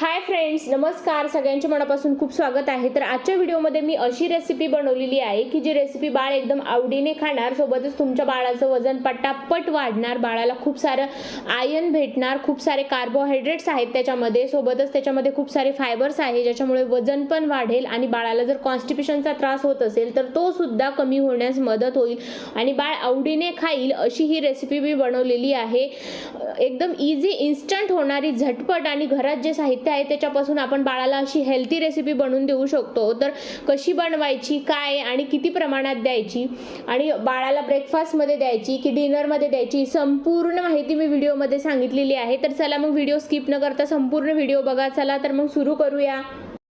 Hi friends नमस्कार. सगळ्यांच्या मनापासून खूप स्वागत आहे. तर आजच्या व्हिडिओमध्ये मी अशी रेसिपी बनवलेली आहे की जी रेसिपी बाळ एकदम आवडीने खाणार सोबतच तुमच्या बाळाचं वजन पटापट वाढणार बाळाला खूप सारं आयन भेटणार खूप सारे कार्बोहायड्रेट्स आहेत त्याच्यामध्ये सोबतच त्याच्यामध्ये खूप सारे फायबर्स आहे ज्याच्यामुळे वजन पण वाढेल आणि बाळाला जर कॉन्स्टिपेशनचा त्रास होत असेल तर तो सुद्धा कमी होण्यास मदत होईल आणि बाळ आवडीने खाईल अशी ही रेसिपी मी बनवलेली आहे. एकदम इझी इन्स्टंट होणारी झटपट आणि घरात जे साहित्य आहे त्याच्यापासून आपण बाळाला अशी हेल्थी रेसिपी बनवून देऊ शकतो. तर कशी बनवायची काय आणि किती प्रमाणात द्यायची आणि बाळाला ब्रेकफास्टमध्ये द्यायची की डिनरमध्ये द्यायची संपूर्ण माहिती मी व्हिडिओमध्ये सांगितलेली आहे. तर चला मग व्हिडिओ स्किप न करता संपूर्ण व्हिडिओ बघा. चला तर मग सुरू करूया.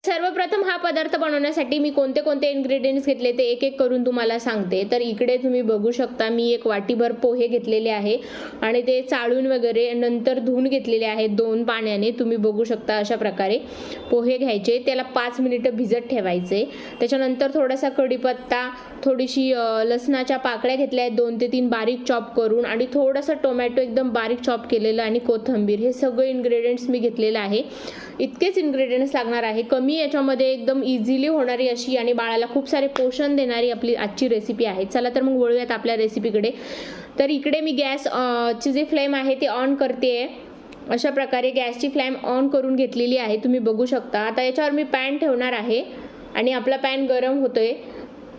सर्वप्रथम हा पदार्थ बनवण्यासाठी मी कोणते कोणते इन्ग्रेडियंट्स घेतले ते एक एक करून तुम्हाला सांगते. तर इकडे तुम्ही बघू शकता मी एक वाटीभर पोहे घेतलेले आहे आणि ते चाळून वगैरे नंतर धुवून घेतलेले आहेत दोन पाण्याने. तुम्ही बघू शकता अशा प्रकारे पोहे घ्यायचे. त्याला पाच मिनिटं भिजत ठेवायचे. त्याच्यानंतर थोडासा कढीपत्ता थोडीशी लसणाच्या पाकळ्या घेतल्या आहेत दोन ते तीन बारीक चॉप करून आणि थोडंसं टोमॅटो एकदम बारीक चॉप केलेलं आणि कोथिंबीर हे सगळे इन्ग्रेडियंट्स मी घेतलेलं आहे. इतकेच इन्ग्रेडियंट्स लागणार आहे. कमी याच्यामध्ये एकदम इझिली होणारी अशी आणि बाळाला खूप सारे पोषण देणारी आपली आजची रेसिपी आहे. चला तर मग वळूयात आपल्या रेसिपीकडे तर इकडे मी गॅस ची जे फ्लेम आहे ते ऑन करते अशा प्रकारे गॅसची फ्लेम ऑन करून घेतलेली आहे. तुम्ही बघू शकता. आता याच्यावर मी पॅन ठेवणार आहे आणि आपला पॅन गरम होतोय.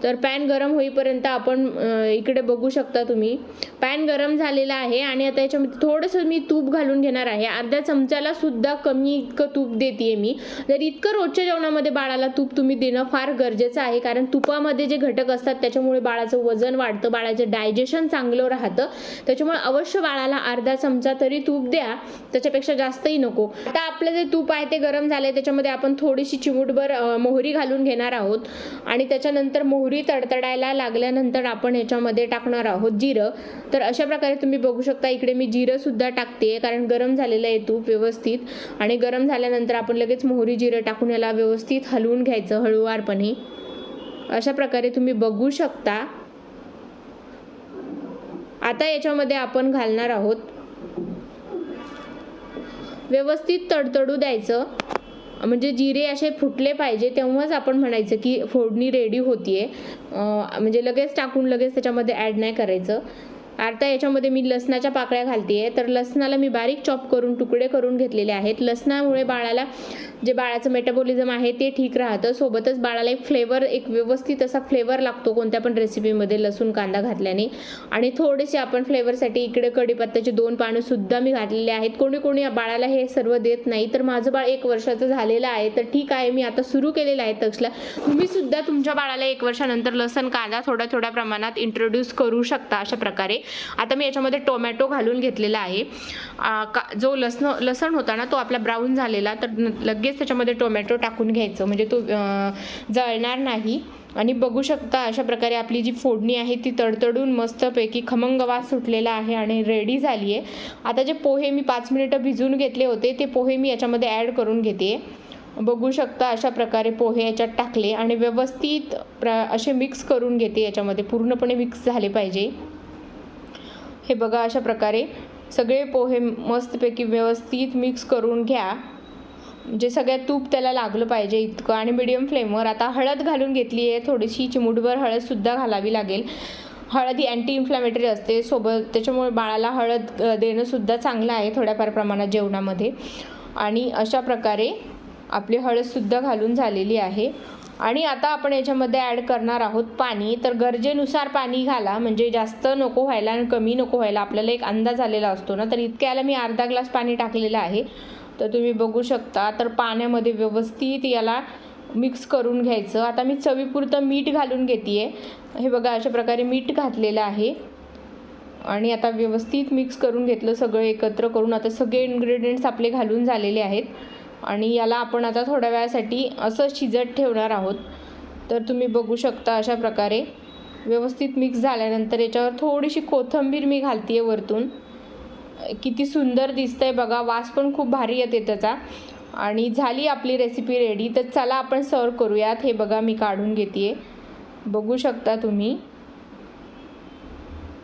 तर पॅन गरम होईपर्यंत आपण इकडे बघू शकता तुम्ही. पॅन गरम झालेला आहे आणि आता याच्यामध्ये थोडंसं मी तूप घालून घेणार आहे. अर्ध्या चमच्याला सुद्धा कमी इतकं तूप देते मी. जर इतकं रोजच्या जेवणामध्ये बाळाला तूप तुम्ही देणं फार गरजेचं आहे कारण तुपामध्ये जे घटक असतात त्याच्यामुळे बाळाचं वजन वाढतं बाळाचं डायजेशन चांगलं राहतं. त्याच्यामुळे अवश्य बाळाला अर्धा चमचा तरी तूप द्या. त्याच्यापेक्षा जास्तही नको. आता आपलं जे तूप आहे ते गरम झालंय त्याच्यामध्ये आपण थोडीशी चिमूटभर मोहरी घालून घेणार आहोत. आणि त्याच्यानंतर मोहरी तडतडायला लागल्यानंतर आपण याच्यामध्ये टाकणार आहोत जिरं. तर अशा प्रकारे तुम्ही बघू शकता इकडे मी जिरंसुद्धा टाकते कारण गरम झालेलं आहे तूप व्यवस्थित. आणि गरम झाल्यानंतर आपण लगेच मोहरी जिरं टाकून याला व्यवस्थित हलवून घ्यायचं हळूवारपणे. अशा प्रकारे तुम्ही बघू शकता. आता याच्यामध्ये आपण घालणार आहोत. व्यवस्थित तडतडू द्यायचं. म्हणजे जिरे असे फुटले पाहिजे तेव्हाच आपण म्हणायचं की फोडणी रेडी होतीये. म्हणजे लगेच टाकून लगेच त्याच्यामध्ये ॲड नाही करायचं. आता याच्यामध्ये मी लसणाच्या पाकळ्या घालते तर लसणाला मी बारीक चॉप करून तुकडे करून घेतलेले आहेत. लसणामुळे बाळाला जे बाळाचं मेटाबॉलिझम आहे ते ठीक राहतं. सोबतच बाळाला एक फ्लेवर एक व्यवस्थित असा फ्लेवर लागतो कोणत्या पण रेसिपीमध्ये लसूण कांदा घातल्याने. आणि थोडेसे आपण फ्लेवरसाठी इकडे कढीपत्त्याचे दोन पानंसुद्धा मी घातलेले आहेत. कोणी कोणी बाळाला हे सर्व देत नाही. तर माझं बाळ एक वर्षाचं झालेलं आहे. तर ठीक आहे मी आता सुरू केलेलं आहे तक्षला. तुम्हीसुद्धा तुमच्या बाळाला एक वर्षानंतर लसण कांदा थोड्या थोड्या प्रमाणात इंट्रोड्यूस करू शकता अशा प्रकारे. आता मी याच्यामध्ये टोमॅटो घालून घेतलेला आहे. का जो लसण लसण होता ना तो आपला ब्राऊन झालेला तर न- लगेच त्याच्यामध्ये टोमॅटो टाकून घ्यायचं. म्हणजे तो जळणार नाही. आणि बघू शकता अशा प्रकारे आपली जी फोडणी आहे ती तडतडून मस्तपैकी खमंग वास सुटलेला आहे आणि रेडी झाली आहे. आता जे पोहे मी पाच मिनिटं भिजून घेतले होते ते पोहे मी याच्यामध्ये ॲड करून घेते. बघू शकता अशा प्रकारे पोहे याच्यात टाकले आणि व्यवस्थित प्र असे मिक्स करून घेते याच्यामध्ये. पूर्णपणे मिक्स झाले पाहिजे. हे बघा अशा प्रकारे सगळे पोहे मस्तपैकी व्यवस्थित मिक्स करून घ्या. म्हणजे सगळ्यात तूप त्याला लागलं पाहिजे इतकं. आणि मिडियम फ्लेमवर आता हळद घालून घेतली आहे. थोडीशी चिमुटभर हळदसुद्धा घालावी लागेल. हळद ही अँटी इन्फ्लॅमेटरी असते. सोबत त्याच्यामुळे बाळाला हळद देणंसुद्धा चांगलं आहे थोड्याफार प्रमाणात जेवणामध्ये. आणि अशा प्रकारे आपली हळदसुद्धा घालून झालेली आहे. आणि आता आपण याच्यामध्ये ॲड करणार आहोत पाणी. तर गरजेनुसार पाणी घाला. म्हणजे जास्त नको व्हायला आणि कमी नको व्हायला आपल्याला एक अंदाज आलेला असतो ना. तर इतक्याला मी अर्धा ग्लास पाणी टाकलेलं आहे. तर तुम्ही बघू शकता. तर पाण्यामध्ये व्यवस्थित याला मिक्स करून घ्यायचं. आता मी चवीपुरतं मीठ घालून घेते आहे हे बघा अशा प्रकारे मीठ घातलेलं आहे. आणि आता व्यवस्थित मिक्स करून घेतलं. सगळं एकत्र करून आता सगळे इन्ग्रेडियंट्स आपले घालून झालेले आहेत. आणि याला आपण आता थोड्या वेळासाठी असं शिजत ठेवणार आहोत. तर तुम्ही बघू शकता अशा प्रकारे. व्यवस्थित मिक्स झाल्यानंतर याच्यावर थोडीशी कोथिंबीर मी घालते आहे वरतून. किती सुंदर दिसतंय बघा वास पण खूप भारी येते त्याचा. आणि झाली आपली रेसिपी रेडी तर चला आपण सर्व करूयात. हे बघा मी काढून घेते आहे बघू शकता तुम्ही.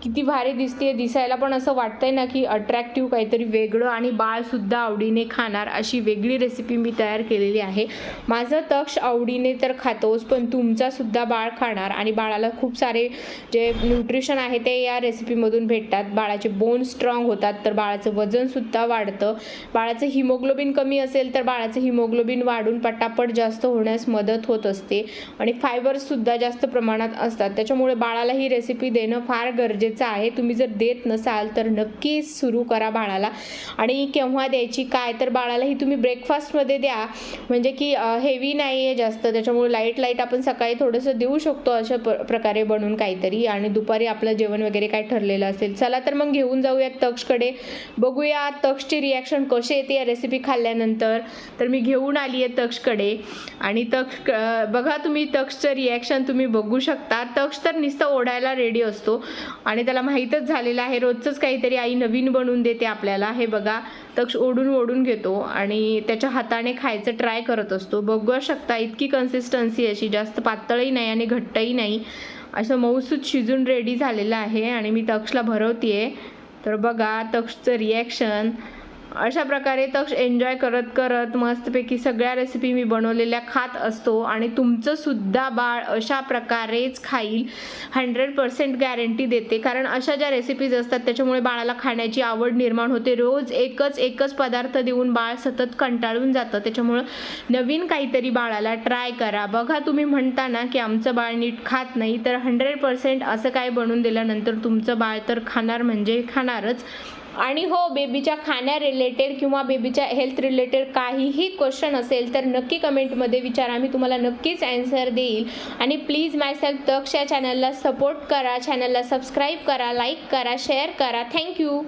किती भारी दिसते दिसायला पण असं वाटतंय ना की अट्रॅक्टिव्ह काहीतरी वेगळं आणि बाळसुद्धा आवडीने खाणार अशी वेगळी रेसिपी मी तयार केलेली आहे. माझं तक्ष आवडीने तर खातोच पण तुमचासुद्धा बाळ खाणार आणि बाळाला खूप सारे जे न्यूट्रिशन आहे ते या रेसिपीमधून भेटतात. बाळाचे बोन स्ट्रॉंग होतात तर बाळाचं वजनसुद्धा वाढतं. बाळाचं हिमोग्लोबिन कमी असेल तर बाळाचं हिमोग्लोबिन वाढून पटापट जास्त होण्यास मदत होत असते. आणि फायबर्ससुद्धा जास्त प्रमाणात असतात. त्याच्यामुळे बाळाला ही रेसिपी देणं फार गरजेचं आहे. तुम्ही जर देत नसाल तर नक्कीच सुरू करा बाळाला. आणि केव्हा द्यायची काय? तर बाळाला ही तुम्ही ब्रेकफास्टमध्ये द्या. म्हणजे की हेवी नाही आहे जास्त. त्याच्यामुळे लाइट लाइट आपण सकाळी थोडंसं देऊ शकतो अशा प्र प्रकारे बनवून काहीतरी. आणि दुपारी आपलं जेवण वगैरे काय ठरलेलं असेल चला तर मग घेऊन जाऊयात तक्षकडे. बघूया तक्षची रिॲक्शन कशी येते या रेसिपी खाल्ल्यानंतर. तर मी घेऊन आली आहे तक्षकडे. आणि तक्ष बघा तुम्ही तक्षचं रिॲक्शन तुम्ही बघू शकता. तक्ष तर नुसतं ओढायला रेडी असतो. आणि त्याला माहीतच झालेलं आहे. रोजचंच काहीतरी आई नवीन बनवून देते आपल्याला. हे बघा तक्ष ओढून ओढून घेतो आणि त्याच्या हाताने खायचं ट्राय करत असतो. बघू शकता इतकी कन्सिस्टन्सी अशी. जास्त पातळही नाही आणि घट्टही नाही. असं मऊसूत शिजून रेडी झालेलं आहे आणि मी तक्षला भरवते तर बघा तक्षचं रिॲक्शन अशा प्रकारे तक्ष एन्जॉय करत करत मस्तपैकी सगळ्या रेसिपी मी बनवलेल्या खात असतो आणि तुमचंसुद्धा बाळ अशा प्रकारेच खाईल. हंड्रेड पर्सेंट गॅरंटी देते. कारण अशा ज्या रेसिपीज असतात त्याच्यामुळे बाळाला खाण्याची आवड निर्माण होते. रोज एकच एकच पदार्थ देऊन बाळ सतत कंटाळून जातं. त्याच्यामुळं नवीन काहीतरी बाळाला ट्राय करा. बघा तुम्ही म्हणता ना की आमचं बाळ नीट खात नाही तर हंड्रेड पर्सेंट असं काय बनवून दिल्यानंतर तुमचं बाळ तर खाणार म्हणजे खाणारच. आणि हो बेबीच्या खाण्या रिलेटेड किंवा बेबीच्या हेल्थ रिलेटेड काहीही क्वेश्चन असेल तर नक्की कमेंटमध्ये विचारा. मी तुम्हाला नक्कीच ॲन्सर देईल. आणि प्लीज माय सेल्फ तक्ष या चॅनलला सपोर्ट करा. चॅनलला सबस्क्राईब करा लाईक करा शेअर करा. थँक्यू